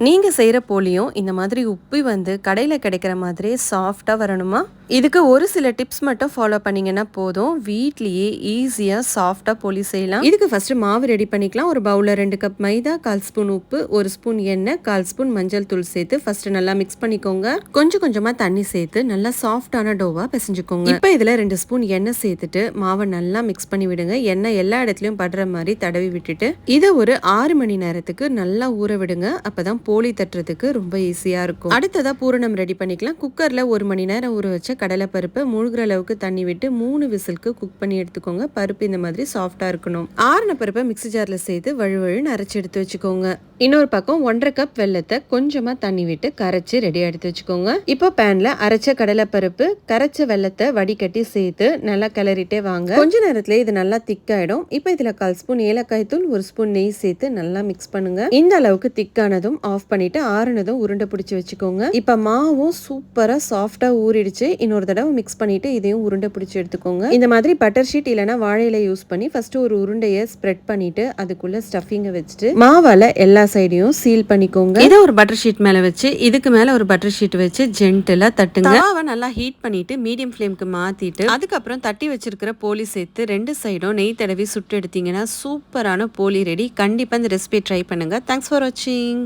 நீங்கள் செய்கிற போலியும் இந்த மாதிரி உப்பி வந்து கடையில் கிடைக்கிற மாதிரி சாஃப்டாக வரணுமா? இதுக்கு ஒரு சில டிப்ஸ் மட்டும் ஃபாலோ பண்ணிங்கன்னா போதும். வீட்லேயே ஈஸியாக சாஃப்டாக போலி செய்யலாம். இதுக்கு ஃபஸ்ட்டு மாவு ரெடி பண்ணிக்கலாம். ஒரு பவுலில் ரெண்டு கப் மைதா கால் ஸ்பூன் உப்பு ஒரு ஸ்பூன் எண்ணெய் கால் ஸ்பூன் மஞ்சள் தூள் சேர்த்து ஃபஸ்ட்டு நல்லா மிக்ஸ் பண்ணிக்கோங்க. கொஞ்சம் கொஞ்சமாக தண்ணி சேர்த்து நல்லா சாஃப்டான டோவாக பிசைஞ்சுக்கோங்க. இப்போ இதில் ரெண்டு ஸ்பூன் எண்ணெய் சேர்த்துட்டு மாவை நல்லா மிக்ஸ் பண்ணி விடுங்க. எண்ணெய் எல்லா இடத்துலையும் படுற மாதிரி தடவி விட்டுட்டு இதை ஒரு ஆறு மணி நேரத்துக்கு நல்லா ஊற விடுங்க. அப்பதான் போலி தட்டுறதுக்கு ரொம்ப ஈஸியாக இருக்கும். அடுத்ததாக பூரணம் ரெடி பண்ணிக்கலாம். குக்கரில் ஒரு மணி நேரம் ஊற வச்ச கடலை பருப்பை மூழ்கிற அளவுக்கு தண்ணி விட்டு மூணு விசிலுக்கு குக் பண்ணி எடுத்துக்கோங்க. பருப்பு இந்த மாதிரி சாஃப்டாக இருக்கணும். ஆறின பருப்பை மிக்ஸி ஜாரில் சேர்த்து வழுவழுன்னு அரைச்சி எடுத்து வச்சுக்கோங்க. இன்னொரு பக்கம் ஒன்றரை கப் வெள்ளத்தை கொஞ்சமாக தண்ணி விட்டு கரைச்சி ரெடியாக எடுத்து வச்சுக்கோங்க. இப்போ பேனில் அரைச்ச கடலை பருப்பு கரைச்ச வெள்ளத்தை வடிகட்டி சேர்த்து நல்லா கிளறிட்டே வாங்க. கொஞ்ச நேரத்தில் இது நல்லா திக்காயிடும் இப்போ இதில் கால் ஸ்பூன் ஏலக்காய் தூள் ஒரு ஸ்பூன் நெய் சேர்த்து நல்லா மிக்ஸ் பண்ணுங்க. இந்த அளவுக்கு திக்கானதும் ஆஃப் பண்ணிட்டு ஆறுனதும் உருண்டை பிடிச்சி வச்சுக்கோங்க. இப்போ மாவும் சூப்பரா சாஃப்டா ஊறிடுச்சு. இன்னொரு தடவை மிக்ஸ் பண்ணிட்டு இதையும் உருண்டை பிடிச்சி எடுத்துக்கோங்க. இந்த மாதிரி பட்டர் ஷீட் இல்லைன்னா வாழையில யூஸ் பண்ணி ஃபர்ஸ்ட் ஒரு உருண்டையை ஸ்ப்ரெட் பண்ணிட்டு அதுக்குள்ள ஸ்டஃபிங்க வச்சுட்டு மாவால எல்லா சைடையும் சீல் பண்ணிக்கோங்க. இதை ஒரு பட்டர் ஷீட் மேல வச்சு இதுக்கு மேல ஒரு பட்டர் ஷீட் வச்சு ஜென்டலா தட்டுங்க. தவாவை நல்லா ஹீட் பண்ணிட்டு மீடியம் ஃப்ளேம்க்கு மாத்திட்டு அதுக்கப்புறம் தட்டி வச்சிருக்கிற போலி சேர்த்து ரெண்டு சைடும் நெய் தடவி சுட்டு எடுத்தீங்கன்னா சூப்பரான போலி ரெடி கண்டிப்பா இந்த ரெசிபி ட்ரை பண்ணுங்க. தேங்க்ஸ் ஃபார் வாட்சிங்